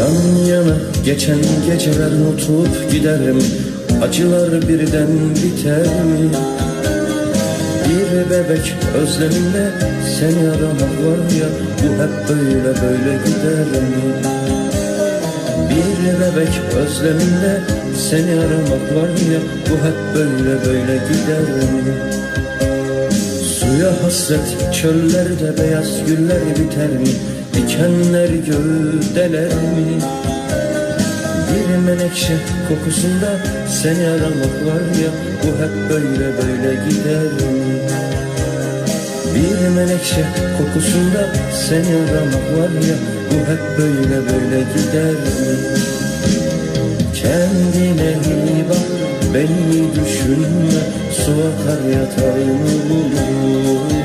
Yan yana geçen geceler unutup giderim Acılar birden biter mi? Bir bebek özleminde seni aramak var ya Bu hep böyle böyle gider mi? Bir bebek özleminde seni aramak var ya Bu hep böyle böyle gider mi? Suya hasret çöllerde beyaz güller biter mi? Dikenler gövdeler mi? Bir menekşe kokusunda seni aramak var ya Bu hep böyle böyle gider mi? Bir menekşe kokusunda seni aramak var ya Bu hep böyle böyle gider mi? Kendine iyi bak beni düşünme Su akar yatağını